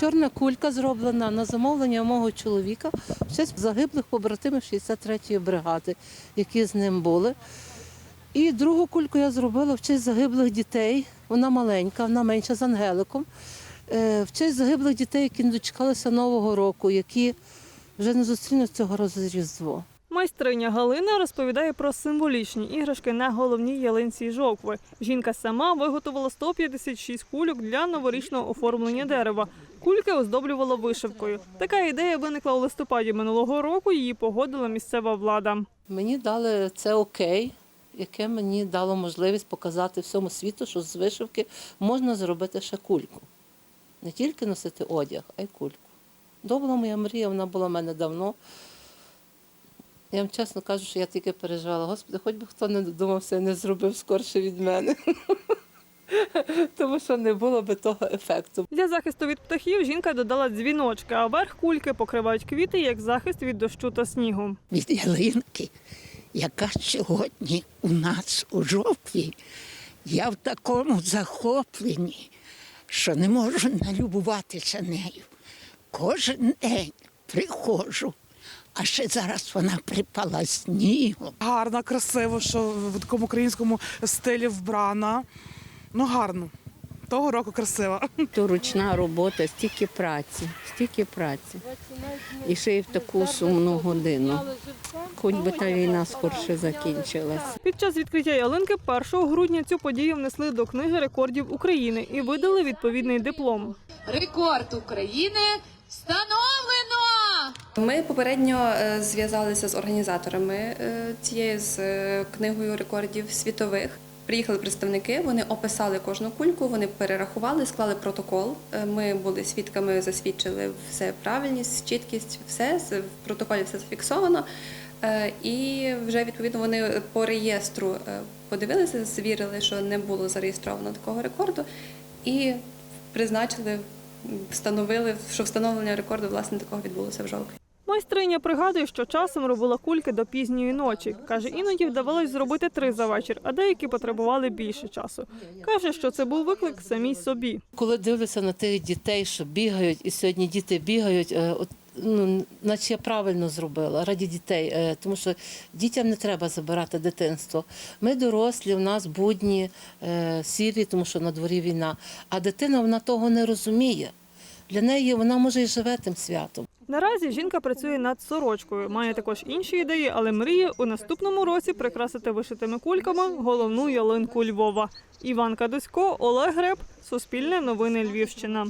Чорна кулька зроблена на замовлення мого чоловіка в честь загиблих побратимів 63-ї бригади, які з ним були. І другу кульку я зробила в честь загиблих дітей. Вона маленька, вона менша з Ангеликом. Е, В честь загиблих дітей, які не дочекалися Нового року, які вже не зустрінуть цього разу Різдво. Майстриня Галина розповідає про символічні іграшки на головній ялинці жовкви. Жінка сама виготовила 156 кульок для новорічного оформлення дерева. Кульки оздоблювала вишивкою. Така ідея виникла у листопаді минулого року. Її погодила місцева влада. Мені дали це окей, яке мені дало можливість показати всьому світу, що з вишивки можна зробити ще кульку. Не тільки носити одяг, а й кульку. То моя мрія, вона була в мене давно. Я вам чесно кажу, що я тільки переживала, Господи, хоч би хто не додумався і не зробив скорше від мене. Тому що не було би того ефекту. Для захисту від птахів жінка додала дзвіночки, а верх кульки покривають квіти як захист від дощу та снігу. від ялинки, яка сьогодні у нас у жовтві. Я в такому захопленні, що не можу налюбуватися нею. Кожен день приходжу, а ще зараз вона припала снігом. гарна, красиво, що в такому українському стилі вбрана. Ну, гарно. Того року красива. То ручна робота, стільки праці, стільки праці. І ще й в таку сумну годину. Хоч би та війна скорше закінчилась. Під час відкриття ялинки 1 грудня цю подію внесли до книги рекордів України і видали відповідний диплом. Рекорд України встановлено! Ми попередньо е, зв'язалися з організаторами е, цієї з е, книгою рекордів світових. Приїхали представники, вони описали кожну кульку, вони перерахували, склали протокол. Е, Ми були свідками, засвідчили все правильність, чіткість, все в протоколі все зафіксовано. Е, І вже відповідно вони по реєстру е, подивилися, звірили, що не було зареєстровано такого рекорду, і призначили, встановили, що встановлення рекорду власне такого відбулося в жовтні. Майстриня пригадує, що часом робила кульки до пізньої ночі. Каже, іноді вдавалось зробити три за вечір, а деякі потребували більше часу. Каже, що це був виклик самій собі. Коли дивлюся на тих дітей, що бігають, і сьогодні діти бігають, е, от, ну, наче я правильно зробила раді дітей, е, тому що дітям не треба забирати дитинство. Ми дорослі, в нас будні, е, сірі, тому що на дворі війна. А дитина вона того не розуміє. Для неї вона може і живе тим святом. Наразі жінка працює над сорочкою. Має також інші ідеї, але мріє у наступному році прикрасити вишитими кульками головну ялинку Львова. Іван Кадусько, Олег Греб, Суспільне новини Львівщина.